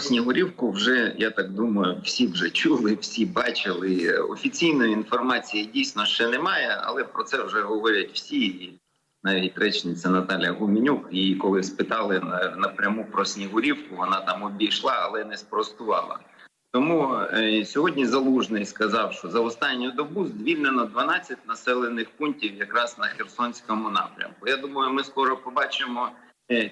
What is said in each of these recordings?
Снігурівку вже я так думаю, всі вже чули, всі бачили. Офіційної інформації дійсно ще немає, але про це вже говорять всі. І навіть речниця Наталя Гуменюк. Її коли спитали на- напряму про Снігурівку, вона там обійшла, але не спростувала. Тому е, сьогодні Залужний сказав, що за останню добу звільнено 12 населених пунктів якраз на Херсонському напрямку. Я думаю, ми скоро побачимо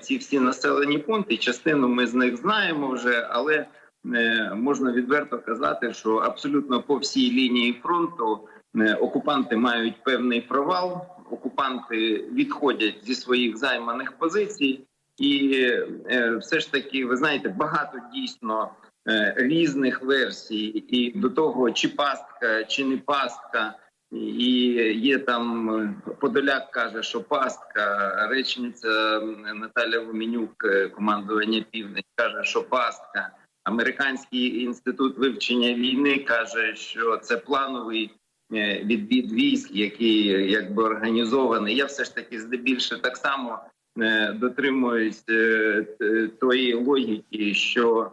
ці всі населені пункти. Частину ми з них знаємо вже, але е, можна відверто казати, що абсолютно по всій лінії фронту е, окупанти мають певний провал. Окупанти відходять зі своїх займаних позицій, і е, все ж таки, ви знаєте, багато дійсно е, різних версій, і до того, чи пастка, чи не пастка. І є там е, Подоляк каже, що пастка, речниця Наталя Гуменюк, е, командування Південь, каже, що пастка. Американський інститут вивчення війни каже, що це плановий е, відвід військ, який якби організований. Я все ж таки здебільше так само дотримуюсь тої логіки, що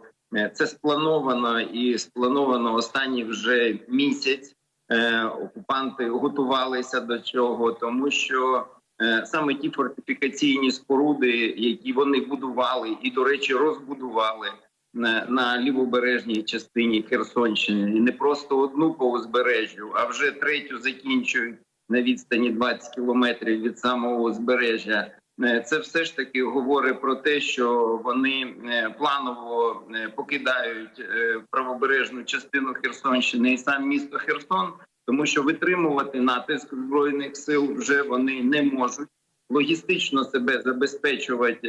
це сплановано і сплановано останній вже місяць. Е, Окупанти готувалися до цього, тому що е, саме ті фортифікаційні споруди, які вони будували, і до речі, розбудували на, на лівобережній частині Херсонщини, і не просто одну по узбережжю, а вже третю закінчують на відстані 20 кілометрів від самого узбережжя. Е, Це все ж таки говорить про те, що вони е, планово е, покидають правобережну частину Херсонщини і сам місто Херсон, тому що витримувати натиск збройних сил вже вони не можуть. Логістично себе забезпечувати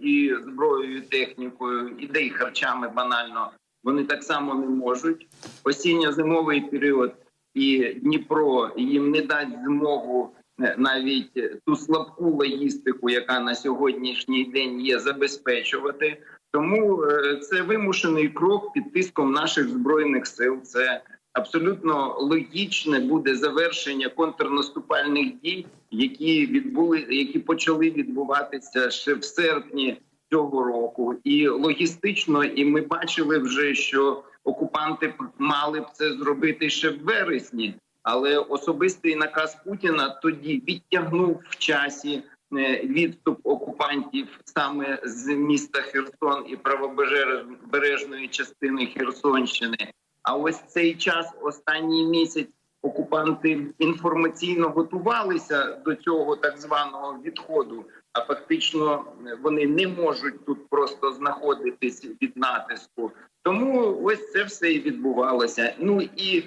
і зброєю, і технікою, і де й харчами банально вони так само не можуть. Осінньо-зимовий період і Дніпро їм не дасть змогу навіть е, ту слабку логістику, яка на сьогоднішній день є, забезпечувати. Тому е, це вимушений крок під тиском наших збройних сил. Це абсолютно логічне буде завершення контрнаступальних дій, які відбули, які почали відбуватися ще в серпні цього року, і логістично, і ми бачили вже, що окупанти мали б це зробити ще в вересні, але особистий наказ Путіна тоді відтягнув в часі е, відступ окупантів саме з міста Херсон і правобережної частини Херсонщини. А ось цей час, останній місяць, окупанти інформаційно готувалися до цього так званого відходу. А фактично е, вони не можуть тут просто знаходитись від натиску. Тому ось це все і відбувалося. Ну і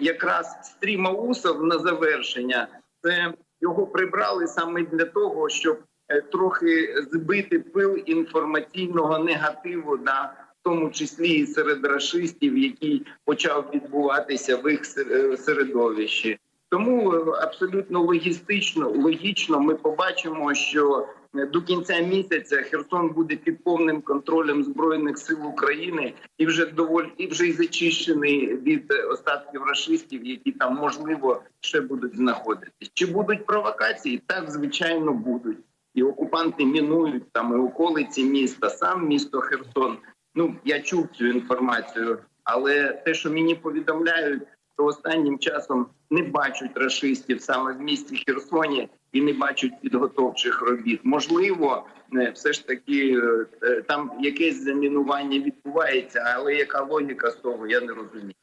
якраз стрімаусов на завершення це його прибрали саме для того, щоб е, трохи збити пил інформаційного негативу на в тому числі і серед рашистів, який почав відбуватися в їх е, середовищі. Тому е, абсолютно логістично, логічно ми побачимо, що до кінця місяця Херсон буде під повним контролем збройних сил України і вже доволі і вже й зачищений від остатків рашистів, які там можливо ще будуть знаходитись. Чи будуть провокації? Так звичайно будуть. І окупанти мінують там і околиці міста, сам місто Херсон. Ну я чув цю інформацію, але те, що мені повідомляють, то останнім часом не бачать рашистів саме в місті Херсоні і не бачать підготовчих робіт. Можливо, е, все ж таки е, там якесь замінування відбувається, але яка логіка з того, я не розумію.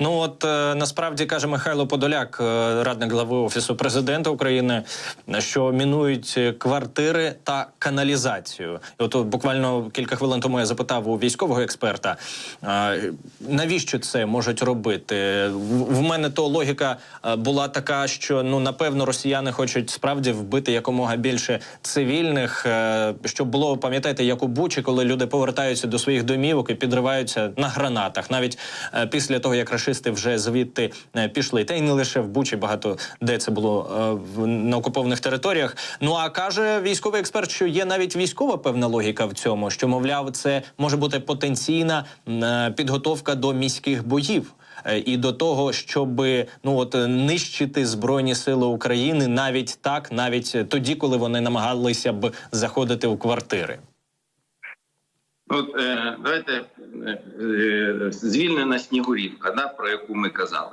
Ну от е, насправді каже Михайло Подоляк, е, радник глави офісу президента України, що мінують квартири та каналізацію. І от, буквально кілька хвилин тому я запитав у військового експерта, е, навіщо це можуть робити? В, мене то логіка була така, що ну напевно росіяни хочуть справді вбити якомога більше цивільних, щоб було пам'ятаєте, як у Бучі, коли люди повертаються до своїх домівок і підриваються на гранатах, навіть після того як рашисти вже звідти е, пішли, та й не лише в Бучі, багато де це було е, на окупованих територіях. Ну а каже військовий експерт, що є навіть військова певна логіка в цьому, що мовляв, це може бути потенційна е, підготовка до міських боїв. І до того, щоб ну от нищити збройні сили України навіть так, навіть тоді, коли вони намагалися б заходити у квартири. От е, давайте е, звільнена Снігурівка, да, про яку ми казали.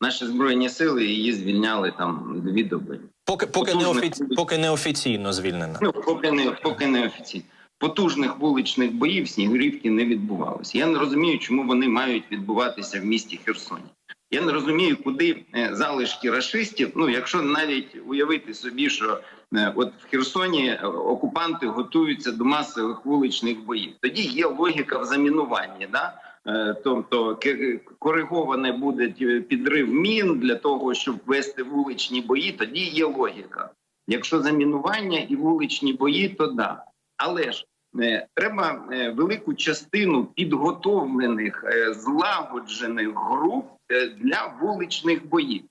Наші збройні сили її звільняли там дві доби. Поки поки не Потужних вулиць. поки не офіційно звільнена. Ну, поки не поки не офіційно. Потужних вуличних боїв Снігурівки не відбувалося. Я не розумію, чому вони мають відбуватися в місті Херсоні. Я не розумію, куди е, залишки рашистів. Ну, якщо навіть уявити собі, що е, от в Херсоні е, окупанти готуються до масових вуличних боїв, тоді є логіка в замінуванні. Да? Е, Тобто кориговане буде е, підрив мін для того, щоб вести вуличні бої. Тоді є логіка. Якщо замінування і вуличні бої, то да. Але ж е, треба е, велику частину підготовлених е, злагоджених груп е, для вуличних боїв.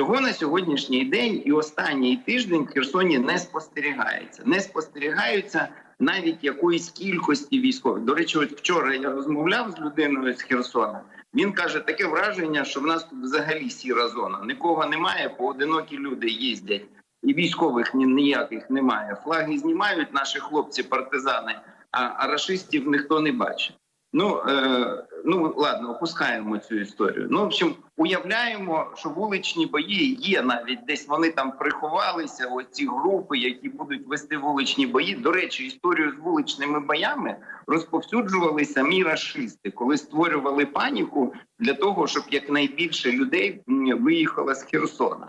Цього на сьогоднішній день і останній тиждень в Херсоні не спостерігається. Не спостерігаються навіть якоїсь кількості військових. До речі, от вчора я розмовляв з людиною з Херсона. Він каже, таке враження, що в нас тут взагалі сіра зона. Нікого немає, поодинокі люди їздять, і військових ніяких немає. Флаги знімають наші хлопці, партизани, а, а рашистів ніхто не бачить. Ну, е, ну ладно, опускаємо цю історію. Ну, в общем, уявляємо, що вуличні бої є навіть десь вони там приховалися. Ось ці групи, які будуть вести вуличні бої. До речі, історію з вуличними боями розповсюджували самі рашисти, коли створювали паніку для того, щоб якнайбільше людей виїхало з Херсона.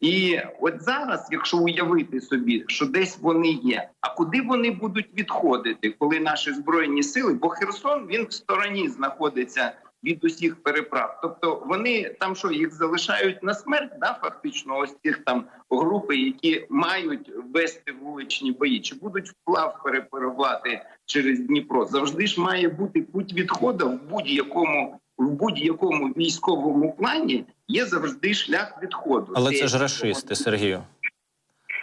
І от зараз, якщо уявити собі, що десь вони є, а куди вони будуть відходити, коли наші збройні сили, бо Херсон він в стороні знаходиться від усіх переправ. Тобто вони там що їх залишають на смерть, да, фактично, ось тих там групи, які мають вести вуличні бої, чи будуть вплав переправляти через Дніпро. Завжди ж має бути путь відходу в будь-якому в будь-якому військовому плані. Є завжди шлях відходу. Але це ж рашисти, Сергію.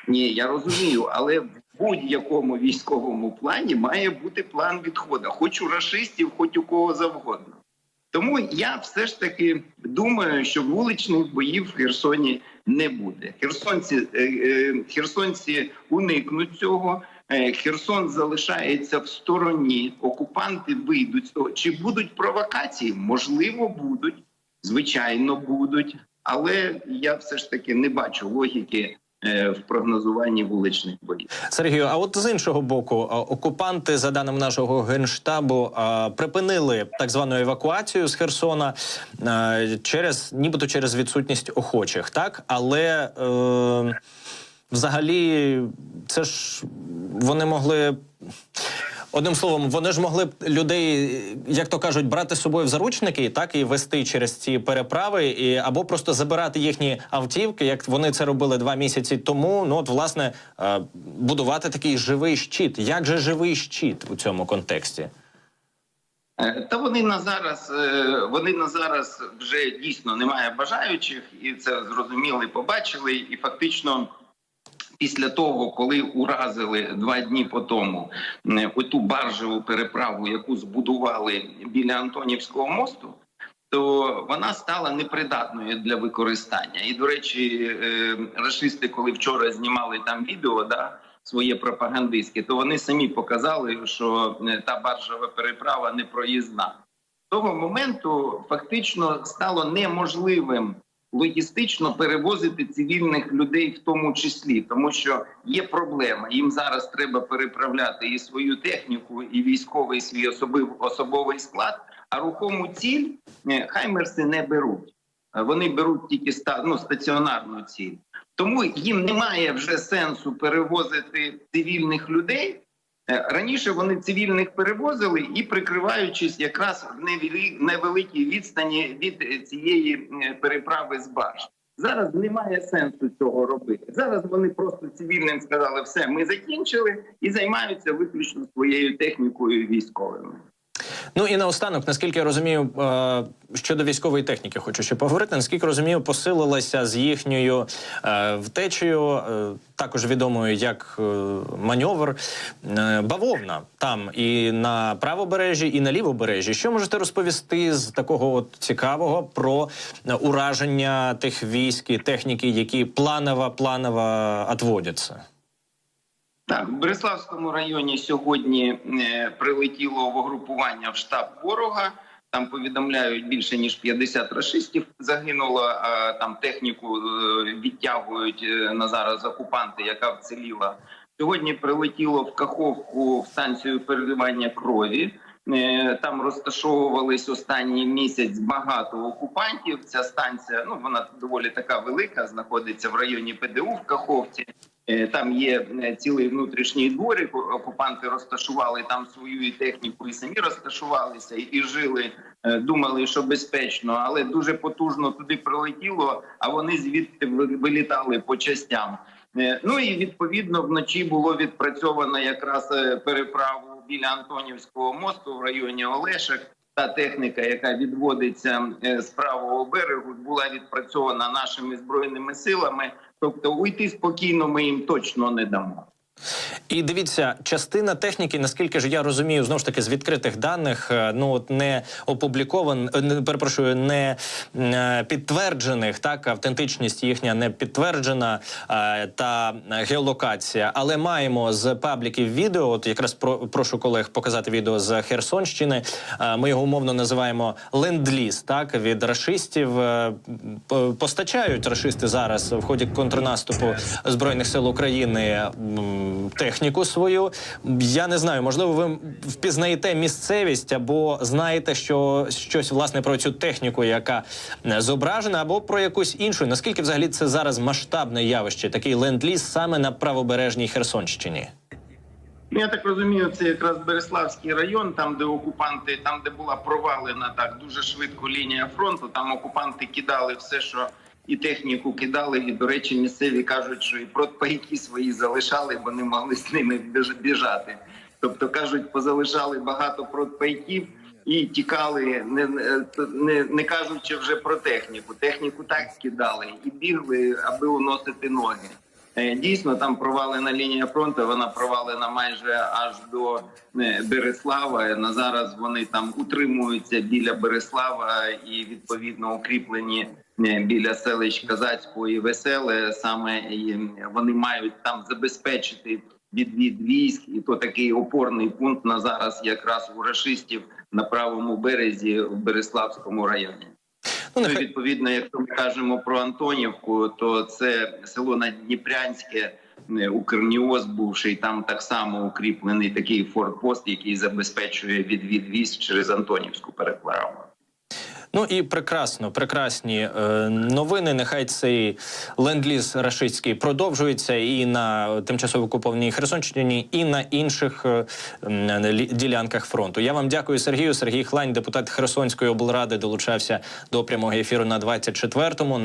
ні, я розумію, але в будь-якому військовому плані має бути план відходу, хоч у рашистів, хоч у кого завгодно. Тому я все ж таки думаю, що вуличних боїв в Херсоні не буде. Херсонці, е, е, херсонці уникнуть цього. Е, Херсон залишається в стороні. Окупанти вийдуть. Чи будуть провокації? Можливо, будуть. Звичайно, будуть. Але я все ж таки не бачу логіки е, в прогнозуванні вуличних боїв. Сергію, а от з іншого боку, окупанти, за даними нашого генштабу, припинили так звану евакуацію з Херсона через, нібито через відсутність охочих, так але е, взагалі це ж вони могли. Одним словом, вони ж могли б людей, як то кажуть, брати з собою в заручники, так і вести через ці переправи, і або просто забирати їхні автівки, як вони це робили два місяці тому. Ну от власне е, будувати такий живий щит. Як же живий щит у цьому контексті? Е, Та вони на зараз е, вони на зараз вже дійсно немає бажаючих, і це зрозуміли, побачили. І фактично, після того, коли уразили два дні по тому е, оту баржеву переправу, яку збудували біля Антонівського мосту. То вона стала непридатною для використання. І до речі, е, рашисти, коли вчора знімали там відео, да своє пропагандистське, то вони самі показали, що е, та баржова переправа не проїзна. З того моменту фактично стало неможливим логістично перевозити цивільних людей, в тому числі, тому що є проблема. Їм зараз треба переправляти і свою техніку, і військовий свій особив, особовий склад. А рухому ціль е, хаймерси не беруть. Е, Вони беруть тільки ста, ну, стаціонарну ціль. Тому їм немає вже сенсу перевозити цивільних людей. Е, Раніше вони цивільних перевозили і прикриваючись якраз в невеликій відстані від е, цієї е, переправи з барж. Зараз немає сенсу цього робити. Зараз вони просто цивільним сказали, все, ми закінчили і займаються виключно своєю технікою військовими. Ну і наостанок, наскільки я розумію, е, щодо військової техніки, хочу ще поговорити. Наскільки розумію, посилилася з їхньою е, втечею, е, також відомою як маневр е, бавовна там і на правобережжі, і на лівобережжі. Що можете розповісти з такого от цікавого про ураження тих військ і техніки, які планово планово відводяться? Так, в Береславському районі сьогодні е, прилетіло в угрупування в штаб ворога. Там повідомляють більше ніж 50 рашистів загинуло. Там техніку е, відтягують е, на зараз окупанти, яка вціліла. Сьогодні прилетіло в Каховку в станцію переливання крові. Там розташовувались останній місяць багато окупантів. Ця станція ну вона доволі така велика, знаходиться в районі ПДУ в Каховці. Е, Там є е, цілий внутрішній дворик. Окупанти розташували там свою і техніку, і самі розташувалися і, жили. Е, Думали, що безпечно, але дуже потужно туди прилетіло. А вони звідти вилітали по частям. Ну і відповідно вночі було відпрацьовано якраз переправу біля Антонівського мосту в районі Олешек. Та техніка, яка відводиться з правого берегу, була відпрацьована нашими збройними силами. Тобто, уйти спокійно ми їм точно не дамо. І дивіться, частина техніки, наскільки ж я розумію, знову ж таки з відкритих даних, е, ну от не опублікован, е, не перепрошую, не е, підтверджених, так автентичність їхня не підтверджена та геолокація. Але маємо з пабліків відео. От якраз про прошу колег показати відео з Херсонщини. Ми його умовно називаємо ленд-ліз, так від рашистів. Постачають рашисти зараз в ході контрнаступу збройних сил України техніку свою. Я не знаю, можливо, ви впізнаєте місцевість або знаєте, що щось власне про цю техніку, яка е, зображена, або про якусь іншу. Наскільки взагалі це зараз масштабне явище, такий ленд-ліз саме на правобережній Херсонщині? Ну, я так розумію, це якраз Береславський район, там де окупанти, там де була провалена так дуже швидко лінія фронту. Там окупанти кидали все, що і техніку кидали. І до речі, місцеві кажуть, що і протпайки свої залишали, бо не могли з ними біжати. Тобто кажуть, позалишали багато протпайків. І тікали, не, не, не кажучи вже про техніку. Техніку так скидали і бігли, аби уносити ноги. Е, Дійсно, там провалена лінія фронту. Вона провалена майже аж до е, Береслава. На зараз вони там утримуються біля Береслава і відповідно укріплені е, біля селищ Казацького і Веселе. Саме вони мають там забезпечити відвід військ, і то такий опорний пункт на зараз, якраз у рашистів на правому березі в Береславському районі. Ну, Ну, нехай відповідно, якщо ми кажемо про Антонівку, то це село Надніпрянське, е, Укрніоз бувший, там так само укріплений такий форпост, який забезпечує відвід військ через Антонівську переправу. Ну і прекрасно, прекрасні е, новини. Нехай цей ленд-ліз рашистський продовжується і на тимчасово окупованій Херсонщині, і на інших е, е, ділянках фронту. Я вам дякую, Сергію. Сергій Хлань, депутат Херсонської облради, долучався до прямого ефіру на 24-му. На